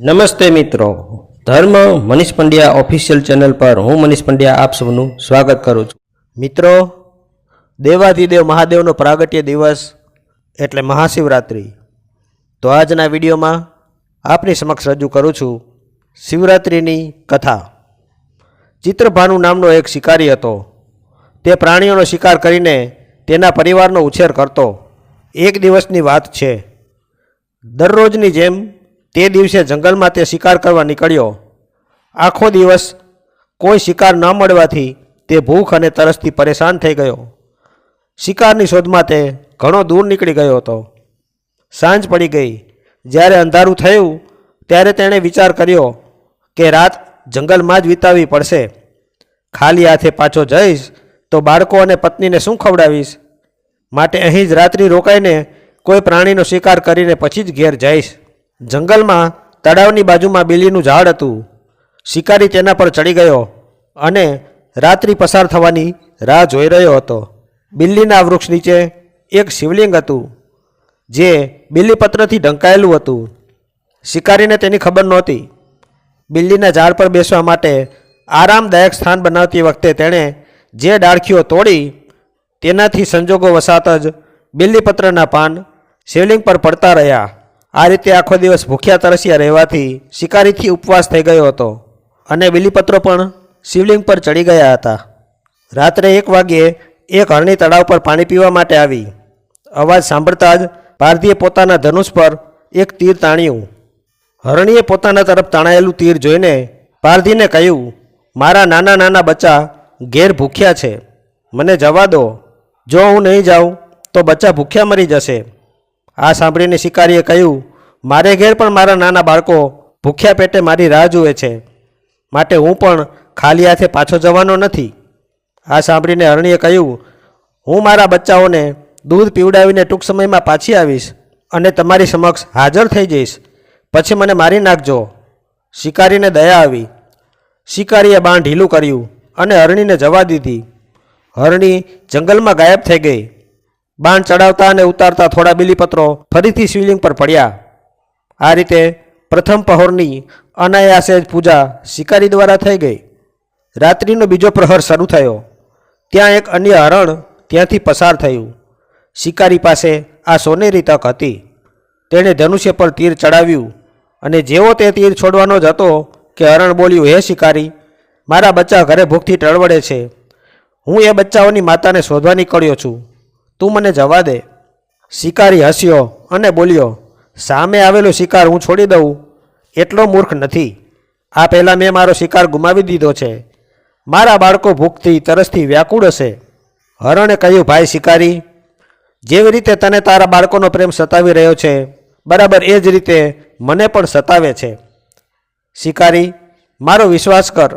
નમસ્તે મિત્રો. ધર્મ મનીષ પંડ્યા ઓફિશિયલ ચેનલ પર હું મનીષ પંડ્યા આપ સૌનું સ્વાગત કરું છું. મિત્રો, દેવાધિદેવ મહાદેવનો પ્રાગટ્ય દિવસ એટલે મહાશિવરાત્રિ. તો આજના વિડીયોમાં આપની સમક્ષ રજૂ કરું છું શિવરાત્રિની કથા. ચિત્રભાનુ નામનો એક શિકારી હતો. તે પ્રાણીઓનો શિકાર કરીને તેના પરિવારનો ઉછેર કરતો. એક દિવસની વાત છે. દરરોજની જેમ તે દિવસે જંગલમાં તે શિકાર કરવા નીકળ્યો. આખો દિવસ કોઈ શિકાર ન મળવાથી તે ભૂખ અને તરસથી પરેશાન થઈ ગયો. શિકારની શોધમાં તે ઘણો દૂર નીકળી ગયો હતો. સાંજ પડી ગઈ. જ્યારે અંધારું થયું, ત્યારે તેણે વિચાર કર્યો કે રાત જંગલમાં જ વિતાવવી પડશે. ખાલી હાથે પાછો જઈશ તો બાળકો અને પત્નીને શું ખવડાવીશ? માટે અહીં જ રાત્રિ રોકાઈને કોઈ પ્રાણીનો શિકાર કરીને પછી જ ઘેર જઈશ. જંગલમાં, તળાવની બાજુમાં બિલીનું ઝાડ હતું. શિકારી તેના પર ચડી ગયો અને રાત્રિ પસાર થવાની રાહ જોઈ રહ્યો હતો. બિલ્લીના વૃક્ષ નીચે એક શિવલિંગ હતું, જે બિલ્લીપત્રથી ઢંકાયેલું હતું. શિકારીને તેની ખબર નહોતી. બિલ્લીના ઝાડ પર બેસવા માટે આરામદાયક સ્થાન બનાવતી વખતે તેણે જે ડાળખીઓ તોડી, તેનાથી સંજોગો વસાત જ બિલ્લીપત્રના પાન શિવલિંગ પર પડતા રહ્યા. આ રીતે આખો દિવસ ભૂખ્યા તરસ્યા રહેવાથી શિકારીથી ઉપવાસ થઈ ગયો હતો. અને બિલીપત્રો પણ શિવલિંગ પર ચડી ગયા હતા. રાત્રે એક વાગ્યે એક હરણી તળાવ પર પાણી પીવા માટે આવી. અવાજ સાંભળતા જ પારધીએ પોતાના ધનુષ પર એક તીર તાણ્યું. હરણીએ પોતાના તરફ તાણાયેલું તીર જોઈને પારધીને કહ્યું, મારા નાના નાના બચ્ચા, ઘેર ભૂખ્યા છે. મને જવા દો. જો હું નહીં જાઉં, તો બચ્ચા ભૂખ્યા મરી જશે. આ સાંભળીને શિકારીએ કહ્યું મારે ઘેર પણ મારા નાના બાળકો ભૂખ્યા પેટે મારી રાહ જુએ છે. માટે હું પણ ખાલી હાથે પાછો જવાનો નથી. આ સાંભળીને હરણીએ કહ્યું, હું મારા બચ્ચાઓને દૂધ પીવડાવીને ટૂંક સમયમાં પાછી આવીશ અને તમારી સમક્ષ હાજર થઈ જઈશ. પછી મને મારી નાખજો. શિકારીને દયા આવી. શિકારીએ બાણ ઢીલું કર્યું અને હરણીને જવા દીધી. હરણી જંગલમાં ગાયબ થઈ ગઈ. બાણ ચડાવતા અને ઉતારતા થોડા બીલીપત્રો ફરીથી શિવલિંગ પર પડ્યા. આ રીતે પ્રથમ પહોરની અનાયાસે પૂજા શિકારી દ્વારા થઈ ગઈ. રાત્રિનો બીજો પ્રહર શરૂ થયો. ત્યાં એક અન્ય હરણ ત્યાંથી પસાર થયું. શિકારી પાસે આ સોનેરી તક હતી. તેણે ધનુષ્ય પર તીર ચડાવ્યું અને જેવો તે તીર છોડવાનો જ હતો કે હરણ બોલ્યું, હે શિકારી, મારા બચ્ચા ઘરે ભૂખથી ટળવડે છે. હું એ બચ્ચાઓની માતાને શોધવા નીકળ્યો છું. તું મને જવા દે. શિકારી હસ્યો અને બોલ્યો સામે આવેલો શિકાર હું છોડી દઉં, એટલો મૂર્ખ નથી. આ પહેલાં મેં મારો શિકાર ગુમાવી દીધો છે. મારા બાળકો ભૂખથી, તરસથી વ્યાકુળ હશે. હરણે કહ્યું, ભાઈ શિકારી, જેવી રીતે તને તારા બાળકોનો પ્રેમ સતાવી રહ્યો છે, બરાબર એ જ રીતે મને પણ સતાવે છે. શિકારી, મારો વિશ્વાસ કર.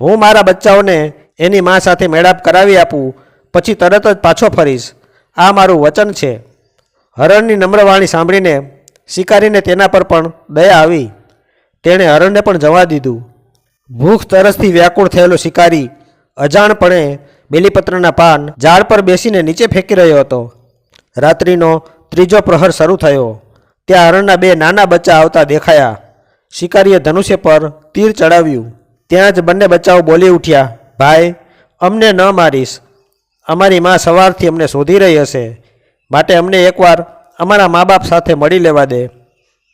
હું મારા બચ્ચાઓને એની મા સાથે મેળાપ કરાવી આપું, પછી તરત જ પાછો ફરીશ. આ મારું વચન છે. હરણની નમ્ર વાણી સાંભળીને શિકારીને તેના પર પણ દયા આવી. તેણે હરણને પણ જવા દીધું. ભૂખ તરસથી વ્યાકુળ થયેલો શિકારી અજાણપણે બેલીપત્રના પાન ઝાડ પર બેસીને નીચે ફેંકી રહ્યો હતો. રાત્રિનો ત્રીજો પ્રહર શરૂ થયો. ત્યાં હરણના બે નાના બચ્ચા આવતા દેખાયા. શિકારીએ ધનુષ્ય પર તીર ચડાવ્યું. ત્યાં જ બંને બચ્ચાઓ બોલી ઉઠ્યા, ભાઈ, અમને ન મારીશ. અમારી મા સવારથી અમને શોધી રહી હશે. માટે અમને એકવાર અમારા મા બાપ સાથે મળી લેવા દે.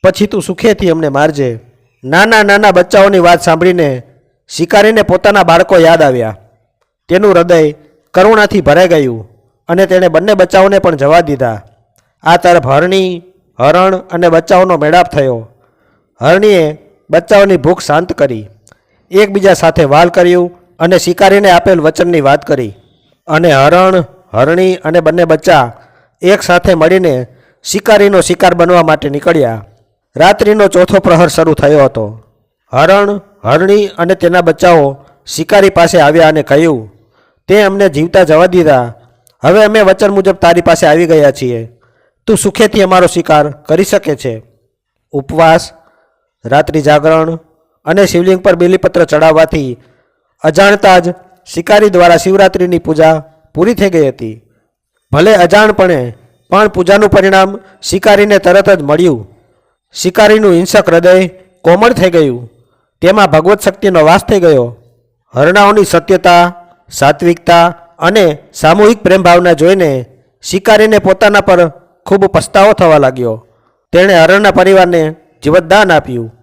પછી તું સુખેથી અમને મારજે. નાના નાના બચ્ચાઓની વાત સાંભળીને શિકારીને પોતાના બાળકો યાદ આવ્યા. તેનું હૃદય કરુણાથી ભરાઈ ગયું અને તેણે બંને બચ્ચાઓને પણ જવા દીધા. આ તરફ હરણી, હરણ અને બચ્ચાઓનો મેળાપ થયો. હરણીએ બચ્ચાઓની ભૂખ શાંત કરી. એકબીજા સાથે વાલ કર્યું અને શિકારીને આપેલ વચનની વાત કરી. અને હરણ, હરણી અને બંને બચ્ચા એક સાથે મળીને શિકારીનો શિકાર બનવા માટે નીકળ્યા. રાત્રિનો ચોથો પ્રહર શરૂ થયો હતો. હરણ, હરણી અને તેના બચ્ચાઓ શિકારી પાસે આવ્યા અને કહ્યું, તે અમને જીવતા જવા દીધા. હવે અમે વચન મુજબ તારી પાસે આવી ગયા છીએ. તું સુખેથી અમારો શિકાર કરી શકે છે. ઉપવાસ, રાત્રિ જાગરણ અને શિવલિંગ પર બેલીપત્ર ચડાવવાથી અજાણતા જ શિકારી દ્વારા શિવરાત્રિની પૂજા પૂરી થઈ ગઈ હતી. ભલે અજાણપણે પણ પૂજાનું પરિણામ શિકારીને તરત જ મળ્યું. શિકારીનું હિંસક હૃદય કોમળ થઈ ગયું. તેમાં ભગવત શક્તિનો વાસ થઈ ગયો. હરણાઓની સત્યતા, સાત્વિકતા અને સામૂહિક પ્રેમભાવના જોઈને શિકારીને પોતાના પર ખૂબ પસ્તાવો થવા લાગ્યો. તેણે હરણના પરિવારને જીવતદાન આપ્યું.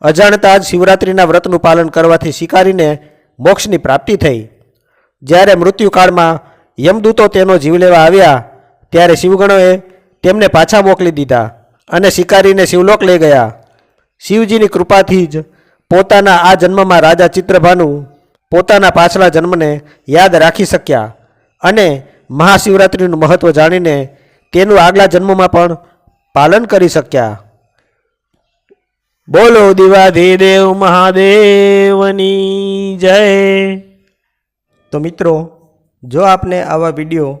અજાણતા જ શિવરાત્રિના વ્રતનું પાલન કરવાથી શિકારીને મોક્ષની પ્રાપ્તિ થઈ. જ્યારે મૃત્યુકાળમાં યમદૂતો તેનો જીવ લેવા આવ્યા ત્યારે શિવગણોએ તેમને પાછા મોકલી દીધા અને શિકારીને શિવલોક લઈ ગયા. શિવજીની કૃપાથી જ પોતાના આ જન્મમાં રાજા ચિત્રભાનુ પોતાના પાછલા જન્મને યાદ રાખી શક્યા અને મહાશિવરાત્રિનું મહત્ત્વ જાણીને તેનું આગલા જન્મમાં પણ પાલન કરી શક્યા. બોલો દિવાધિદેવ મહાદેવની જય. તો મિત્રો, જો આપને આવા વીડિયો